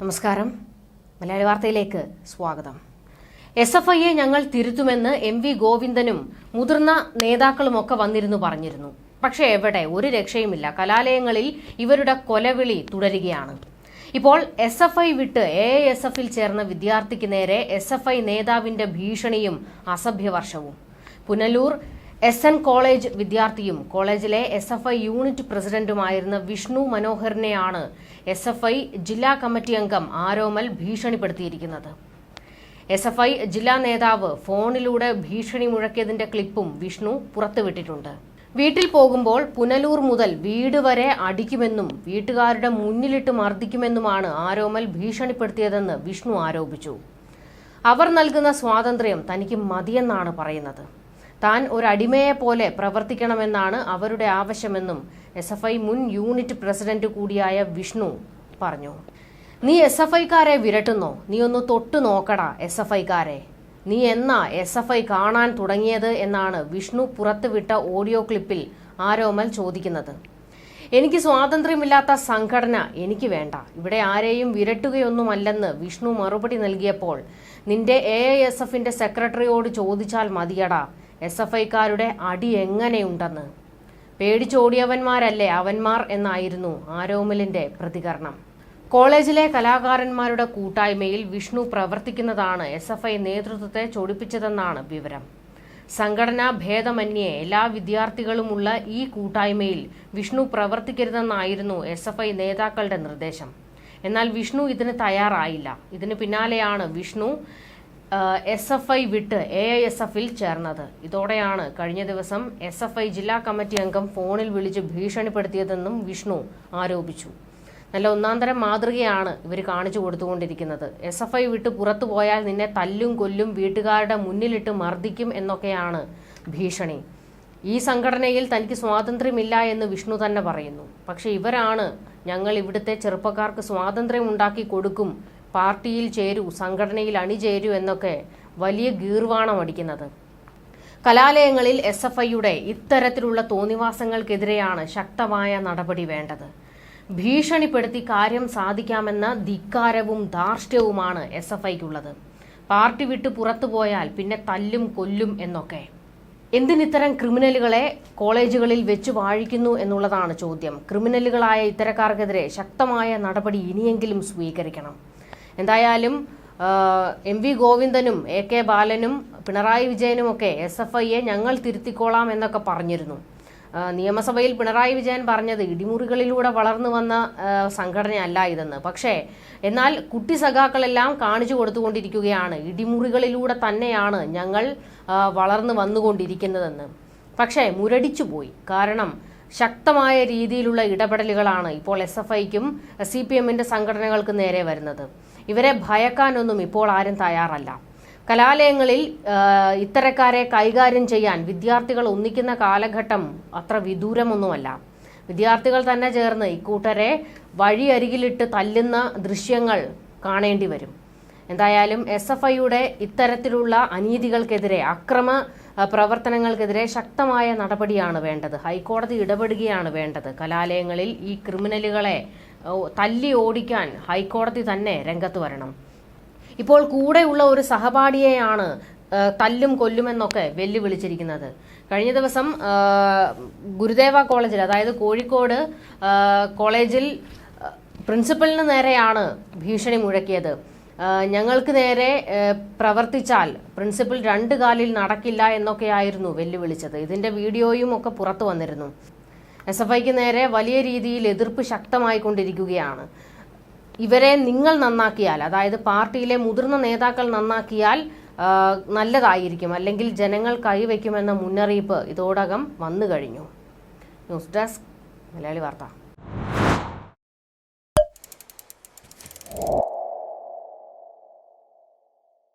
നമസ്കാരം. മലയാളി വാർത്തയിലേക്ക് സ്വാഗതം. എസ് എഫ് ഐയെ ഞങ്ങൾ തിരുത്തുമെന്ന് എം വി ഗോവിന്ദനും മുതിർന്ന നേതാക്കളുമൊക്കെ വന്നിരുന്നു പറഞ്ഞിരുന്നു. പക്ഷേ എവിടെ? ഒരു രക്ഷയുമില്ല. കലാലയങ്ങളിൽ ഇവരുടെ കൊലവിളി തുടരുകയാണ്. ഇപ്പോൾ എസ് എഫ് ഐ വിട്ട് എ എസ് എഫിൽ ചേർന്ന വിദ്യാർത്ഥിക്ക് നേരെ എസ് എഫ് ഐ നേതാവിന്റെ ഭീഷണിയും അസഭ്യവർഷവും. പുനലൂർ എസ് എൻ കോളേജ് വിദ്യാർത്ഥിയും കോളേജിലെ എസ് എഫ് ഐ യൂണിറ്റ് പ്രസിഡന്റുമായിരുന്ന വിഷ്ണു മനോഹരനെയാണ് എസ് എഫ് ഐ ജില്ലാ കമ്മിറ്റി അംഗം ആരോമൽ ഭീഷണിപ്പെടുത്തിയിരിക്കുന്നത്. എസ് എഫ് ഐ ജില്ലാ നേതാവ് ഫോണിലൂടെ ഭീഷണി മുഴക്കിയതിന്റെ ക്ലിപ്പും വിഷ്ണു പുറത്തുവിട്ടിട്ടുണ്ട്. വീട്ടിൽ പോകുമ്പോൾ പുനലൂർ മുതൽ വീട് വരെ അടിക്കുമെന്നും വീട്ടുകാരുടെ മുന്നിലിട്ട് മർദ്ദിക്കുമെന്നുമാണ് ആരോമൽ ഭീഷണിപ്പെടുത്തിയതെന്ന് വിഷ്ണു ആരോപിച്ചു. അവർ നൽകുന്ന സ്വാതന്ത്ര്യം തനിക്ക് മതിയെന്നാണ് പറയുന്നത്. താൻ ഒരു അടിമയെ പോലെ പ്രവർത്തിക്കണമെന്നാണ് അവരുടെ ആവശ്യമെന്നും എസ് എഫ് ഐ മുൻ യൂണിറ്റ് പ്രസിഡന്റ് കൂടിയായ വിഷ്ണു പറഞ്ഞു. നീ എസ് എഫ് ഐക്കാരെ വിരട്ടുന്നോ? നീ ഒന്ന് തൊട്ടു നോക്കടാ എസ് എഫ് ഐക്കാരെ. നീ എന്നാ എസ് എഫ് ഐ കാണാൻ തുടങ്ങിയത്? എന്നാണ് വിഷ്ണു പുറത്തുവിട്ട ഓഡിയോ ക്ലിപ്പിൽ ആരോമൽ ചോദിക്കുന്നത്. എനിക്ക് സ്വാതന്ത്ര്യമില്ലാത്ത സംഘടന എനിക്ക് വേണ്ട. ഇവിടെ ആരെയും വിരട്ടുകയൊന്നുമല്ലെന്ന് വിഷ്ണു മറുപടി നൽകിയപ്പോൾ നിന്റെ എ ഐ എസ് എഫിന്റെ സെക്രട്ടറിയോട് ചോദിച്ചാൽ മതിയടാ. എസ് എഫ് ഐക്കാരുടെ അടി എങ്ങനെയുണ്ടെന്ന്. പേടിച്ചോടിയവന്മാരല്ലേ അവന്മാർ എന്നായിരുന്നു ആരോമലിന്റെ പ്രതികരണം. കോളേജിലെ കലാകാരന്മാരുടെ കൂട്ടായ്മയിൽ വിഷ്ണു പ്രവർത്തിക്കുന്നതാണ് എസ് എഫ് ഐ നേതൃത്വത്തെ ചൊടിപ്പിച്ചതെന്നാണ് വിവരം. സംഘടനാ ഭേദമന്യേ എല്ലാ വിദ്യാർത്ഥികളുമുള്ള ഈ കൂട്ടായ്മയിൽ വിഷ്ണു പ്രവർത്തിക്കരുതെന്നായിരുന്നു എസ് എഫ് ഐ നേതാക്കളുടെ നിർദ്ദേശം. എന്നാൽ വിഷ്ണു ഇതിന് തയ്യാറായില്ല. ഇതിന് പിന്നാലെയാണ് വിഷ്ണു എസ് എഫ് ഐ വിട്ട് എ ഐ എസ് എഫിൽ ചേർന്നത്. ഇതോടെയാണ് കഴിഞ്ഞ ദിവസം എസ് എഫ് ഐ ജില്ലാ കമ്മിറ്റി അംഗം ഫോണിൽ വിളിച്ച് ഭീഷണിപ്പെടുത്തിയതെന്നും വിഷ്ണു ആരോപിച്ചു. നല്ല ഒന്നാന്തരം മാതൃകയാണ് ഇവർ കാണിച്ചു കൊടുത്തുകൊണ്ടിരിക്കുന്നത്. എസ് എഫ് ഐ വിട്ട് പുറത്തു പോയാൽ നിന്നെ തല്ലും കൊല്ലും വീട്ടുകാരുടെ മുന്നിലിട്ട് മർദ്ദിക്കും എന്നൊക്കെയാണ് ഭീഷണി. ഈ സംഘടനയിൽ തനിക്ക് സ്വാതന്ത്ര്യമില്ല എന്ന് വിഷ്ണു തന്നെ പറയുന്നു. പക്ഷെ ഇവരാണ് ഞങ്ങൾ ഇവിടുത്തെ ചെറുപ്പക്കാർക്ക് സ്വാതന്ത്ര്യം ഉണ്ടാക്കി കൊടുക്കും പാർട്ടിയിൽ ചേരൂ സംഘടനയിൽ അണിചേരൂ എന്നൊക്കെ വലിയ ഗീർവാണം അടിക്കുന്നത്. കലാലയങ്ങളിൽ എസ് എഫ് ഐയുടെ ഇത്തരത്തിലുള്ള തോന്നിവാസങ്ങൾക്കെതിരെയാണ് ശക്തമായ നടപടി വേണ്ടത്. ഭീഷണിപ്പെടുത്തി കാര്യം സാധിക്കാമെന്ന ധിക്കാരവും ധാർഷ്ട്യവുമാണ് എസ് എഫ് ഐക്കുള്ളത്. പാർട്ടി വിട്ട് പുറത്തു പോയാൽ പിന്നെ തല്ലും കൊല്ലും എന്നൊക്കെ. എന്തിനിത്തരം ക്രിമിനലുകളെ കോളേജുകളിൽ വെച്ചു വാഴിക്കുന്നു എന്നുള്ളതാണ് ചോദ്യം. ക്രിമിനലുകളായ ഇത്തരക്കാർക്കെതിരെ ശക്തമായ നടപടി ഇനിയെങ്കിലും സ്വീകരിക്കണം. എന്തായാലും എം വി ഗോവിന്ദനും എ കെ ബാലനും പിണറായി വിജയനും ഒക്കെ എസ് എഫ് ഐയെ ഞങ്ങൾ തിരുത്തിക്കോളാം എന്നൊക്കെ പറഞ്ഞിരുന്നു. നിയമസഭയിൽ പിണറായി വിജയൻ പറഞ്ഞത് ഇടിമുറികളിലൂടെ വളർന്നു വന്ന സംഘടനയല്ല ഇതെന്ന്. പക്ഷേ എന്നാൽ കുട്ടി സഖാക്കളെല്ലാം കാണിച്ചു കൊടുത്തുകൊണ്ടിരിക്കുകയാണ്. ഇടിമുറികളിലൂടെ തന്നെയാണ് ഞങ്ങൾ വളർന്നു വന്നുകൊണ്ടിരിക്കുന്നതെന്ന്. പക്ഷേ മുരടിച്ചു പോയി. കാരണം ശക്തമായ രീതിയിലുള്ള ഇടപെടലുകളാണ് ഇപ്പോൾ എസ് എഫ് ഐക്കും സി പി എമ്മിന്റെ സംഘടനകൾക്ക് നേരെ വരുന്നത്. ഇവരെ ഭയക്കാനൊന്നും ഇപ്പോൾ ആരും തയ്യാറല്ല. കലാലയങ്ങളിൽ ഇത്തരക്കാരെ കൈകാര്യം ചെയ്യാൻ വിദ്യാർത്ഥികൾ ഒന്നിക്കുന്ന കാലഘട്ടം അത്ര വിദൂരമൊന്നുമല്ല. വിദ്യാർത്ഥികൾ തന്നെ ചേർന്ന് ഇക്കൂട്ടരെ വഴിയരികിലിട്ട് തല്ലുന്ന ദൃശ്യങ്ങൾ കാണേണ്ടി വരും. എന്തായാലും എസ് എഫ് ഐയുടെ ഇത്തരത്തിലുള്ള അനീതികൾക്കെതിരെ അക്രമ പ്രവർത്തനങ്ങൾക്കെതിരെ ശക്തമായ നടപടിയാണ് വേണ്ടത്. ഹൈക്കോടതി ഇടപെടുകയാണ് വേണ്ടത്. കലാലയങ്ങളിൽ ഈ ക്രിമിനലുകളെ തല്ലി ഓടിക്കാൻ ഹൈക്കോടതി തന്നെ രംഗത്ത് വരണം. ഇപ്പോൾ കൂടെയുള്ള ഒരു സഹപാഠിയെയാണ് തല്ലും കൊല്ലുമെന്നൊക്കെ വെല്ലുവിളിച്ചിരിക്കുന്നത്. കഴിഞ്ഞ ദിവസം ഗുരുദേവ കോളേജിൽ അതായത് കോഴിക്കോട് കോളേജിൽ പ്രിൻസിപ്പലിന് നേരെയാണ് ഭീഷണി മുഴക്കിയത്. ഞങ്ങൾക്ക് നേരെ പ്രവർത്തിച്ചാൽ പ്രിൻസിപ്പൽ രണ്ട് കാലിൽ നടക്കില്ല എന്നൊക്കെയായിരുന്നു വെല്ലുവിളിച്ചത്. ഇതിന്റെ വീഡിയോയും ഒക്കെ പുറത്തു വന്നിരുന്നു. എസ് എഫ് ഐക്ക് നേരെ വലിയ രീതിയിൽ എതിർപ്പ് ശക്തമായിക്കൊണ്ടിരിക്കുകയാണ്. ഇവരെ നിങ്ങൾ നന്നാക്കിയാൽ അതായത് പാർട്ടിയിലെ മുതിർന്ന നേതാക്കൾ നന്നാക്കിയാൽ നല്ലതായിരിക്കും. അല്ലെങ്കിൽ ജനങ്ങൾ കൈവയ്ക്കുമെന്ന മുന്നറിയിപ്പ് ഇതോടകം വന്നു കഴിഞ്ഞു ന്യൂസ് ഡെസ്ക് മലയാളി വാർത്ത.